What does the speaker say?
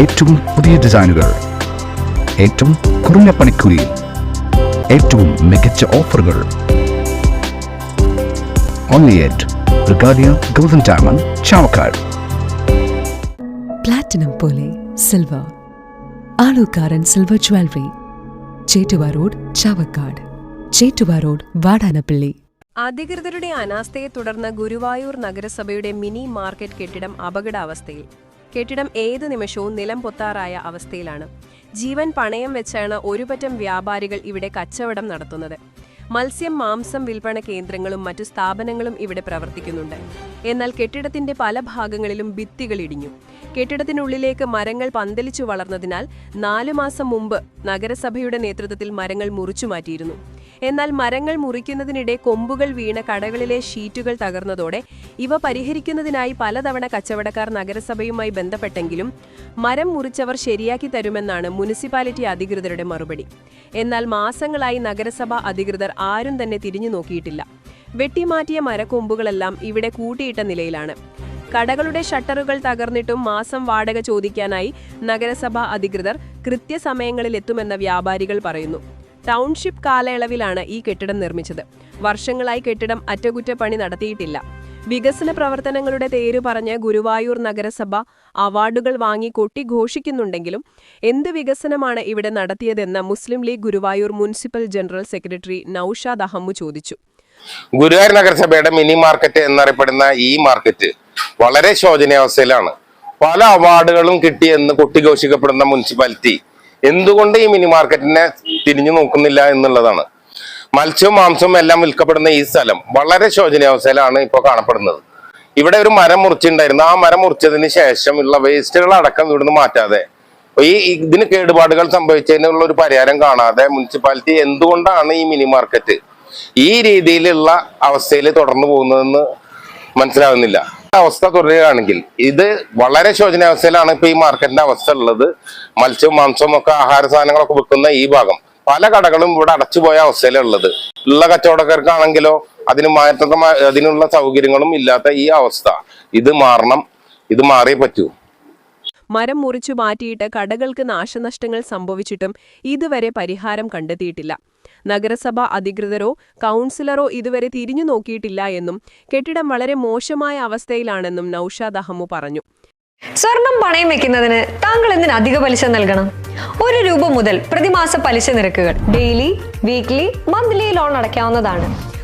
ഏറ്റവും പുതിയ ഡിസൈനുകൾ. ഏറ്റവും കുറഞ്ഞ പണിക്കൂലിയിൽ ഏറ്റവും മികച്ച ഓഫറുകൾ. Only at Regalia golden diamond Chavakkad platinum പോലെ silver Alukkaran silver jewellery Chettuva road Chavakkad. Chettuva road Vadanappally. അധികൃതരുടെ അനാസ്ഥയെ തുടർന്ന് ഗുരുവായൂർ നഗരസഭയുടെ മിനി മാർക്കറ്റ് കെട്ടിടം അപകടാവസ്ഥയിൽ. കെട്ടിടം ഏത് നിമിഷവും നിലം പൊത്താറായ അവസ്ഥയിലാണ്. ജീവൻ പണയം വെച്ചാണ് ഒരുപറ്റം വ്യാപാരികൾ ഇവിടെ കച്ചവടം നടത്തുന്നത്. മത്സ്യം മാംസം വിൽപ്പന കേന്ദ്രങ്ങളും മറ്റു സ്ഥാപനങ്ങളും ഇവിടെ പ്രവർത്തിക്കുന്നുണ്ട്. എന്നാൽ കെട്ടിടത്തിന്റെ പല ഭാഗങ്ങളിലും ഭിത്തികൾ ഇടിഞ്ഞു. കെട്ടിടത്തിനുള്ളിലേക്ക് മരങ്ങൾ പന്തലിച്ചു വളർന്നതിനാൽ നാലു മാസം മുമ്പ് നഗരസഭയുടെ നേതൃത്വത്തിൽ മരങ്ങൾ മുറിച്ചു മാറ്റിയിരുന്നു. എന്നാൽ മരങ്ങൾ മുറിക്കുന്നതിനിടെ കൊമ്പുകൾ വീണ കടകളിലെ ഷീറ്റുകൾ തകർന്നതോടെ ഇവ പരിഹരിക്കുന്നതിനായി പലതവണ കച്ചവടക്കാർ നഗരസഭയുമായി ബന്ധപ്പെട്ടെങ്കിലും മരം മുറിച്ചവർ ശരിയാക്കി തരുമെന്നാണ് മുനിസിപ്പാലിറ്റി അധികൃതരുടെ മറുപടി. എന്നാൽ മാസങ്ങളായി നഗരസഭ അധികൃതർ ആരും തന്നെ തിരിഞ്ഞു നോക്കിയിട്ടില്ല. വെട്ടിമാറ്റിയ മരക്കൊമ്പുകളെല്ലാം ഇവിടെ കൂട്ടിയിട്ട നിലയിലാണ്. കടകളുടെ ഷട്ടറുകൾ തകർന്നിട്ടും മാസം വാടക ചോദിക്കാനായി നഗരസഭാ അധികൃതർ കൃത്യസമയങ്ങളിൽ എത്തുമെന്ന വ്യാപാരികൾ പറയുന്നു. ടൗൺഷിപ്പ് കാലയളവിലാണ് ഈ കെട്ടിടം നിർമ്മിച്ചത്. വർഷങ്ങളായി കെട്ടിടം അറ്റകുറ്റപ്പണി നടത്തിയിട്ടില്ല. വികസന പ്രവർത്തനങ്ങളുടെ തേരു പറഞ്ഞ് ഗുരുവായൂർ നഗരസഭ അവാർഡുകൾ വാങ്ങി കൊട്ടിഘോഷിക്കുന്നുണ്ടെങ്കിലും എന്ത് വികസനമാണ് ഇവിടെ നടത്തിയതെന്ന് Muslim League Guruvayur municipal general secretary Noushad Ahammu ചോദിച്ചു. ഗുരുവായൂർ നഗരസഭയുടെ മിനി മാർക്കറ്റ് എന്നറിയപ്പെടുന്ന ഈ മാർക്കറ്റ് വളരെ ശോചനീയാവസ്ഥയിലാണ് പല അവാർഡുകളും കിട്ടിയെന്ന് കൊട്ടിഘോഷിക്കപ്പെടുന്ന മുനിസിപ്പാലിറ്റി എന്തുകൊണ്ട് ഈ മിനി മാർക്കറ്റിനെ തിരിഞ്ഞു നോക്കുന്നില്ല എന്നുള്ളതാണ്. മത്സ്യവും മാംസവും എല്ലാം വിൽക്കപ്പെടുന്ന ഈ സ്ഥലം വളരെ ശോചനീയാവസ്ഥയിലാണ് ഇപ്പോൾ കാണപ്പെടുന്നത്. ഇവിടെ ഒരു മരം മുറിച്ചിട്ടുണ്ടായിരുന്നു. ആ മരം മുറിച്ചതിന് ശേഷം ഉള്ള വേസ്റ്റുകൾ അടക്കം ഇവിടുന്ന് മാറ്റാതെ. ഈ ഇതിന് കേടുപാടുകൾ സംഭവിച്ചതിനുള്ള ഒരു പരിഹാരം കാണാതെ മുനിസിപ്പാലിറ്റി എന്തുകൊണ്ടാണ് ഈ മിനി മാർക്കറ്റ് ഈ രീതിയിലുള്ള അവസ്ഥയിൽ തുടർന്നു പോകുന്നതെന്ന് മനസ്സിലാവുന്നില്ല. അവസ്ഥ തുടരുകയാണെങ്കിൽ ഇത് വളരെ ശോചനാവസ്ഥയിലാണ് ഇപ്പൊ ഈ മാർക്കറ്റിന്റെ അവസ്ഥ ഉള്ളത്. മത്സ്യവും മാംസവും ഒക്കെ ആഹാര സാധനങ്ങളൊക്കെ വിൽക്കുന്ന ഈ ഭാഗം. പല കടകളും ഇവിടെ അടച്ചുപോയ അവസ്ഥയിലുള്ളത് ഉള്ള കച്ചവടക്കാർക്കാണെങ്കിലോ അതിന് മാറ്റ അതിനുള്ള സൗകര്യങ്ങളും ഇല്ലാത്ത ഈ അവസ്ഥ. ഇത് മാറണം. ഇത് മാറിയേ പറ്റൂ. മരം മുറിച്ചു മാറ്റിയിട്ട് കടകൾക്ക് നാശനഷ്ടങ്ങൾ സംഭവിച്ചിട്ടും ഇതുവരെ പരിഹാരം കണ്ടെത്തിയിട്ടില്ല. നഗരസഭ അധികൃതരോ കൗൺസിലറോ ഇതുവരെ തിരിഞ്ഞു നോക്കിയിട്ടില്ല എന്നും കെട്ടിടം വളരെ മോശമായ അവസ്ഥയിലാണെന്നും നൌഷാദ് അഹമ്മു പറഞ്ഞു. സ്വർണം പണയം വെക്കുന്നതിന് താങ്കൾ എന്തിന് അധിക പലിശ നൽകണം? ഒരു രൂപ മുതൽ പ്രതിമാസ പലിശ നിരക്കുകൾ ഡെയിലി വീക്ക്ലി മന്ത്ലി ലോൺ അടയ്ക്കാവുന്നതാണ്.